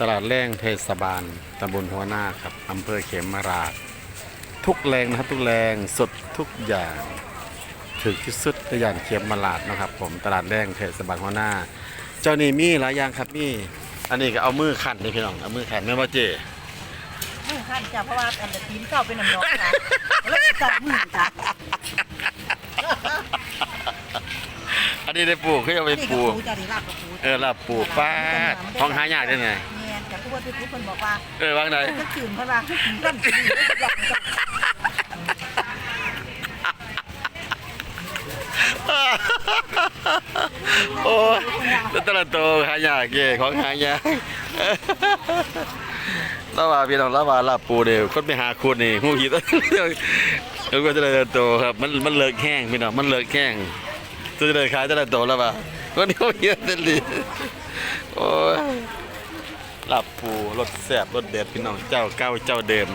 ตลาดแรงเทศบาลตำบลหัวหน้าครับอำเภอเขมราช ทุกแรงนะครับทุกแรงสดทุกอย่างถึงที่สุดในย่านเขมราชนะครับ ผมตลาดแรงเทศบาลหัวหน้า เจ้านี่มีหลายอย่างครับมีอันนี้ก็เอามือขันนี่พี่น้องเอามือขันแม่ว่าเจมือขั้นจ้ะเพราะว่าอันตะทีมเก่าเป็นน้ำนองค่ะแล้วก็จับมือจ้ะอันนี้ได้ปลูกเขาเอาไปนี่ปลูก็กปูจ้ะนี่ลาบกับปูเออลาบปลูกป้าดท้องหายากได้ไงเนี่ยแต่ผู้ ว่าทุกคนบอกว่าเออวางไหนก็จืนเพราะว่าคือกินกันกินอย่างจ้ะโอ้ยแล้วแตละโตวหายากเย่ของหายากแล้วว่าพี่น้องแล้วว่าลาบปูเดียวคนไปหาคุณนี่หูหิดแล้วก็จะได้โตวครับ มันมันเลิกแห้งพี่น้องมันเลิกแห้งจะได้ขายแต่ละโตวแล้วว่าคนนี้เขาเยอะเต็มเลยโอ้ย ลาบปูรสแซ่บรสเด็ดพี่น้องเจ้าเก้าเจ้าเดิม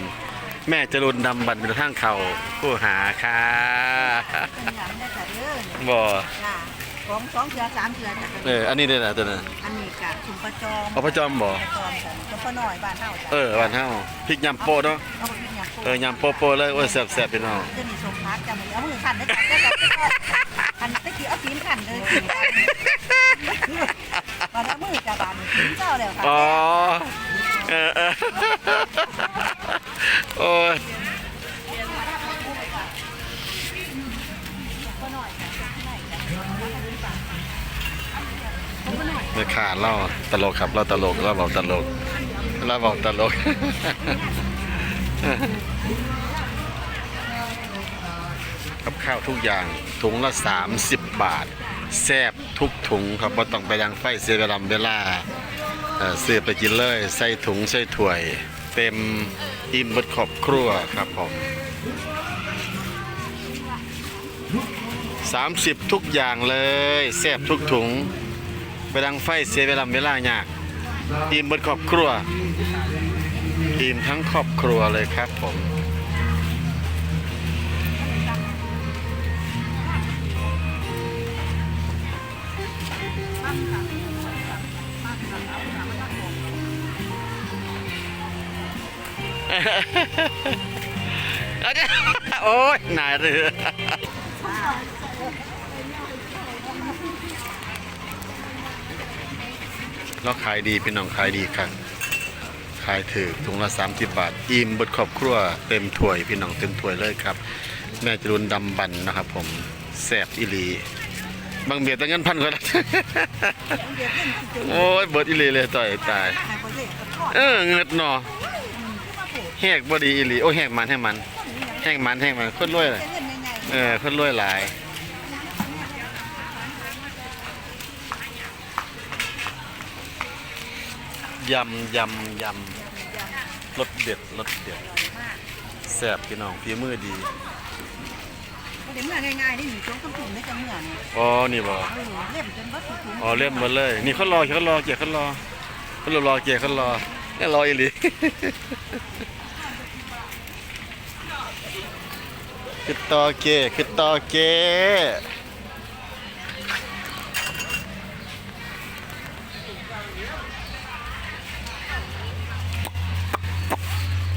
แม่จรุนดำบันเป็นทางเขาผู้หาค่ะเป็นอย่างนี้จ้ะเด้อเนี่ยบ่จ้ะของสองเสือสามเสือจ้ะเอออันนี้ด้วยนะตัวนั้นอันนี้กะชุมประจอมเอาพระจอมบ่ประจอมจ้ะชุมประหน่อยบ้านเฮาจ้ะเออวันเฮาพริกยำโปะเนาะเอาไปกินยำปูเออยำโปะโปะเลยโอ้ยแซ่บๆพี่น้องจะมีสมพักจ้ะมือเอามือขันได้จ้ะจ้ะจ้ะขันตะกี้เอาตีนขันเลยมาแล้วมือจ้ะบานตีนเจ้าแล้วค่ะ อ๋อ เออเออโอ้ยแม่ขาดเล่าตลกครับเล่าตลกเล่าบอกตลกเล่าบอกตลกกับข้าวทุกอย่างถุงละ 30 บาท แซบทุกถุงครับบ่ต้องไปยังไฟเสียเวลาเวลาเอ่อ ซื้อไปกินเลยใส่ถุงใส่ถ้วย เต็มอิ่มบดครอบครัวครับผม30 ทุกอย่างเลยแซ่บทุกถุงไปดังไฟเสียเวลาเวลายากอิ่มบดครอบครัวอิ่มทั้งครอบครัวเลยครับผม โอ้ยนายเรือเราขายดีพี่น้องขายดีครับขายถือถุงละ 30 บาท อิ่มบดครอบครัวเต็มถ้วยพี่น้องเต็มถ้วยเลยครับ แม่จรุนดำบันนะครับ ผมแซ่บอิลีบางเบียดตั้งเงินพันกว่าโอ้ยเบิดอิลีเลยต่อยตาย เออเงินหนอ แหกบดีอิลีโอ้แหกมันแหกมันแหกมันแหกมันคนรวยเลยเออคนรวยหลายยำยำยำรสเด็ดรสเด็ดแซ่บพี่น้องฝีมือดีเดี๋ยวเมื่อง่ายๆนี่หนูจ้องกำถุงได้จังเมื่อนี่อ๋อนี่บ่เออเล่มจนวัดถุงอ๋อเล่มหมดเลย นี่เขารอเขารอเกียร์เขารอเขารอเกียร์เขารอเนี่ยรออีหลี คือต่อเกคือต่อเก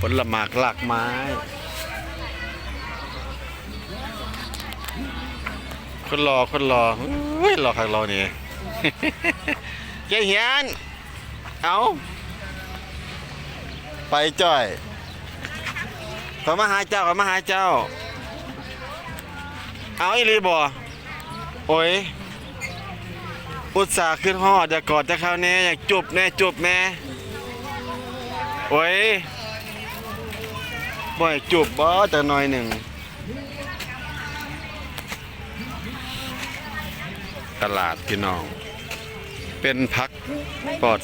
ผลหมากหลากไม้คนรอคนรอเฮ้ยรอขักรอเนี่ยเจ๊เหียนเอาไปจ้อยขอมาหาเจ้าขอมาหาเจ้า เอาอีหลีบ่โอ้ยอุตส่าห์ขึ้นหอดอยากกอดจะเข้าแน่อยากจูบแน่จูบแน่โอ้ยบ่อยจูบบ่แต่น้อยหนึ่งตลาดพี่น้อง เป็นพักปลอด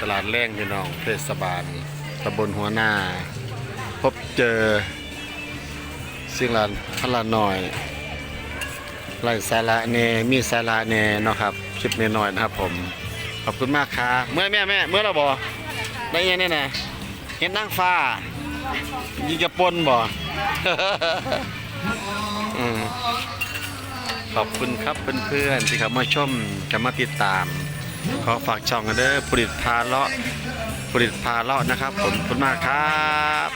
ตลาดแรงพี่น้องเทศบาลตำบลหัวหน้า พบเจอสิ่งละพละหน่อยไรสาระเนมีสาระเนเนาะครับคลิปน้อยๆนะครับ ผมขอบคุณมากครับเมื่อแม่แม่เมื่อเราบอกได้ยังเนี่ยนะเห็นนั่งฟ้ายิงกระปนบ่อืมขอบคุณครับเพื่อนๆที่เข้ามาชมเข้ามาติดตาม ขอฝากช่องกันเด้อผลิตพาเลาะผลิตพาเลาะนะครับผมขอบคุณมากครับ